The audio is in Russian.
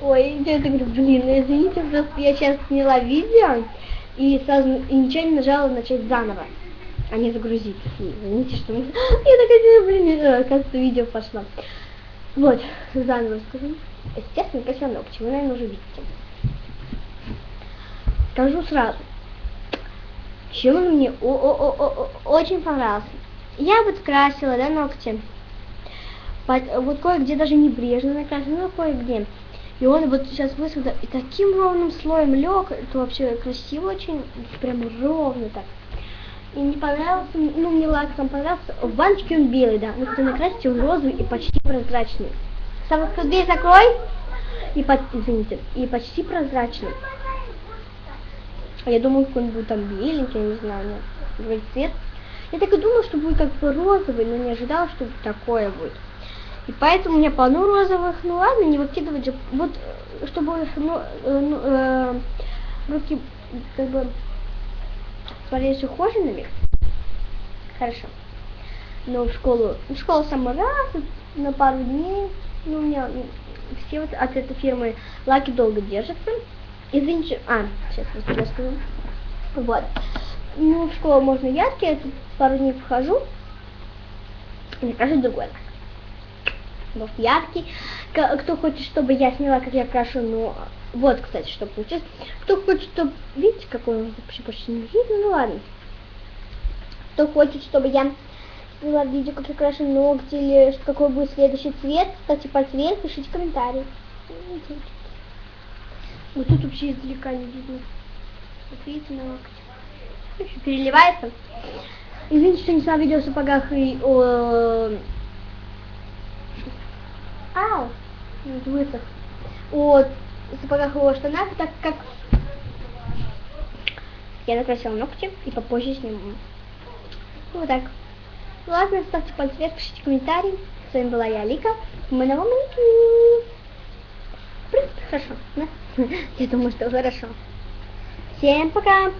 Ой, я говорю, блин, ну извините, просто я сейчас сняла видео и сразу и ничего не нажала начать заново, а не загрузить. Извините, что... Я такая, блин, оказывается, видео пошло. Вот, заново скажу. Естественно, красила ногти, вы, наверное, уже видите. Скажу сразу. Чем он мне о -о -о -о очень понравился. Я вот красила, да, ногти. Вот кое-где даже небрежно накрасила, но кое-где. И он вот сейчас высох, и таким ровным слоем лег, это вообще красиво очень, прям ровно так. И не понравился, ну мне лак сам понравился, в баночке он белый, да, но когда накрасите, он розовый и почти прозрачный. Сам дверь закрой, и, под, извините, и почти прозрачный. Я думал, какой-нибудь там беленький, я не знаю, нет, цвет. Я так и думала, что будет как бы розовый, но не ожидала, что такое будет. И поэтому у меня полно розовых, ну ладно, не выкидывать же. Вот, чтобы ну, э, ну, э, руки как бы смотрелись ухоженными. Хорошо. Но в школу, в школу самый раз, на пару дней, ну у меня все вот от этой фирмы лаки долго держатся. Извините, а, сейчас я скажу. Вот. Ну, в школу можно яркие, я тут пару дней вхожу, и накажу другой лак в яркий. Кто хочет, чтобы я сняла, как я крашу, ну, вот, кстати, что получилось. Кто хочет, чтобы... Видите, какой он вообще почти не видно? Ну, ладно. Кто хочет, чтобы я сняла видео, как я крашу ногти, или какой будет следующий цвет, кстати, по цвету, пишите комментарии. Вот тут вообще издалека не видно. Вот видите, на локоть. Переливается. Извините, что не сняла видео в сапогах и о, Ау! Высох. О сапогах штанах, так как я накрасила ногти и попозже сниму. Вот так. Ладно, ставьте пальцы вверх, пишите комментарии. С вами была я, Лика. Мы на вам В принципе, хорошо, да? Я думаю, что хорошо. Всем пока!